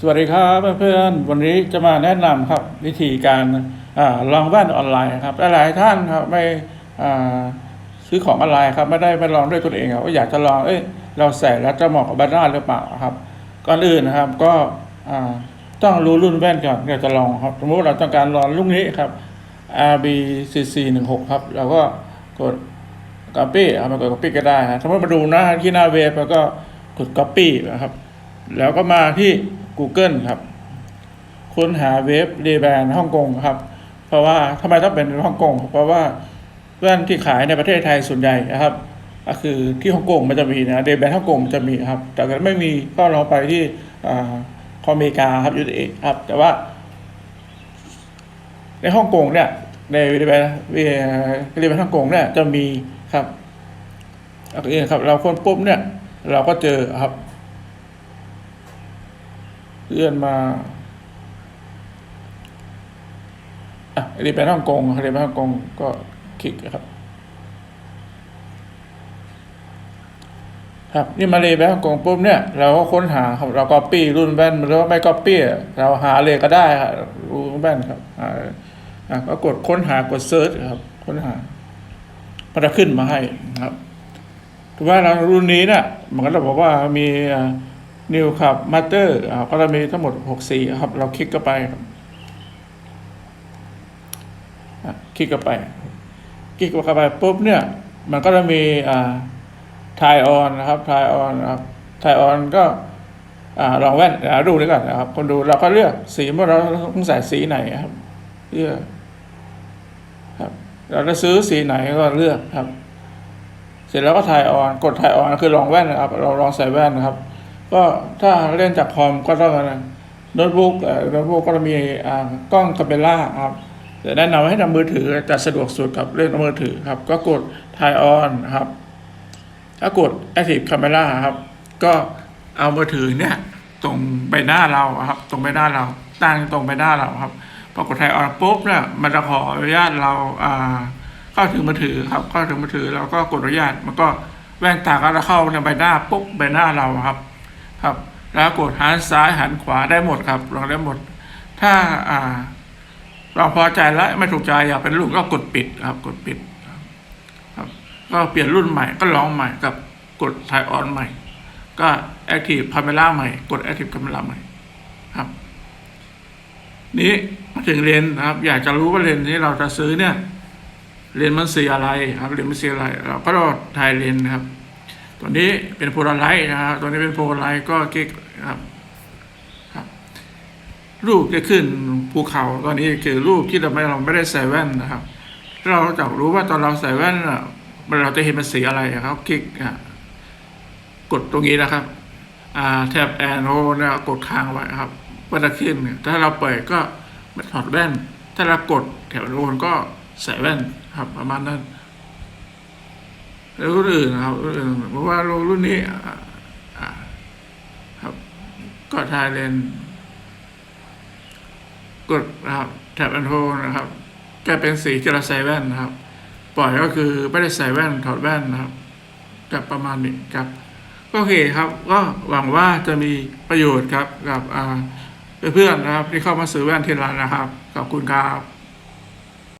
สวัสดีครับเพื่อนๆวันนี้จะมาแนะนำครับวิธีการอลองแว่นออนไลน์ครับหลายท่านครับไม่ซื้อของออนไลน์ครับไม่ได้ไปลองด้วยตัวเองครับว่าอยากจะลองเอ้ยเราใส่แล้วจะเหมาะกับบ้านหน้าหรือเปล่าครับก่อนอื่นนะครับก็ต้องรู้รุ่นแว่นก่อนอยาจะลองครับสมมติเราต้องการลองรุ่นนี้ครับ RBCC 1 6 ครับเราก็กด copy เอามากด copy ก็ได้ครับสมมติมาดูนะที่หน้าเว็บแล้วก็กด copy นะครับแล้วก็มาที่ Google ครับ ค้นหาเว็บเรแบนฮ่องกงครับ เพราะว่าทำไมต้องเป็นฮ่องกงเพราะว่าแว่นที่ขายในประเทศไทยส่วนใหญ่นะครับก็คือที่ฮ่องกงมันจะมีนะเดแบนฮ่องกงมันจะมีครับ แต่ถ้าไม่มีก็ลองไปที่อ่าของอเมริกาครับยูเอครับ แต่ว่า ในฮ่องกงเนี่ยในเดแบนเดแบนฮ่องกงเนี่ยจะมีครับอันนี้ครับ เราค้นปุ๊บเนี่ย เราก็เจอครับ เลื่อนมาอะเรียนไปฮ่องกงเรียนไปฮ่องกงก็คลิกครับ ครับนี่มาเลยไปฮ่องกงปุ๊บเนี่ยเราก็ค้นหาครับเราก็ปี้รุ่นแว่นหรือว่าไม่ก็ปี้เราหาเลยก็ได้ครับรุ่นแว่นครับอ่าอะก็กดค้นหากดเซิร์ชครับ ค้นหามันจะขึ้นมาให้นะครับถือว่าเรารุ่นนี้เนี่ยมันก็จะบอกว่ามี นิวครับมาเตอร์ก็จะมีทั้งหมดหกสีครับ เราคลิกเข้าไปครับคลิกเข้าไป คลิกเข้าไปปุ๊บเนี่ย มันก็จะมีอ่าทายออนนะครับทายออนะครับทายออนก็ลองแว่นอ่าดูด้วยกันนะครับ คนดูเราก็เลือกสีว่าเราต้องใส่สีไหนครับเลือกครับ เราจะซื้อสีไหนก็เลือกครับ เสร็จแล้วก็ถ่ายออน กดถ่ายออนคือลองแว่นนะครับ เราลองใส่แว่นนะครับ ก็ถ้าเล่นจากคอมก็ต้องโน้ตบุ๊กโน้ตบุ๊กก็จะมีกล้องคาเมล่าครับแต่แนะนำให้นำมือถือจะสะดวกสุดกับเล่นมือถือครับ ก็กดถ่ายออนครับ ถ้ากด Active Camera ครับ ก็เอามือถือเนี่ย ตรงใบหน้าเราครับ ตรงใบหน้าเรา ตั้งตรงใบหน้าเราครับพอกดถ่ายออนปุ๊บเนี่ยมันจะขออนุญาตเราอ่าเข้าถึงมือถือครับเข้าถึงมือถือเราก็กดอนุญาตมันก็แว่นตาก็จะเข้าในใบหน้าปุ๊บใบหน้าเราครับ ครับแล้วกดหันซ้ายหันขวาได้หมดครับลองได้หมด ถ้าอ่าเราพอใจแล้วไม่ถูกใจอยากเป็นรุ่นก็กดปิดครับ กดปิดครับ ก็เปลี่ยนรุ่นใหม่ก็ลองใหม่กับกดถ่ายออนใหม่ ก็ Active Camera ใหม่ กด Active Camera ใหม่ครับ นี้มาถึงเลนนะครับ อยากจะรู้ว่าเลนส์ที่เราจะซื้อเนี่ยเลนมันเสียอะไรครับเลนส์มันเสียอะไร เราก็ต้องถ่ายเลนนะครับ ตัวนี้เป็นโพลาไรต์นะครับตัวนี้เป็นโพลาไรต์ก็คลิกครับครับ รูปจะขึ้นภูเขาตอนนี้คือรูปที่เราไม่เราไม่ได้ใส่แว่นนะครับ เราจะรู้ว่าตอนเราใส่แว่นเราจะเห็นมันสีอะไรครับคลิกอะกดตรงนี้นะครับอ่าแท็บแอนโฮเนี่ยกดค้างไว้ครับมันจะขึ้น ถ้าเราเปิดก็ถอดแว่น ถ้าเรากดแถบโอนก็ใส่แว่นครับประมาณนั้น แล้วรุ่นอื่นนะครับรุ่นอื่นเพราะว่ารุ่นนี้ครับก็ทายเลนกดนะครับแท็บแอนโฮนะครับจะเป็นสีที่เราใส่แว่นนะครับ ปล่อยก็คือไม่ได้ใส่แว่นถอดแว่นนะครับกับประมาณนี้ครับก็โอเคครับก็หวังว่าจะมีประโยชน์ครับกับเพื่อนๆนะครับที่เข้ามาซื้อแว่นที่ร้านนะครับขอบคุณครับ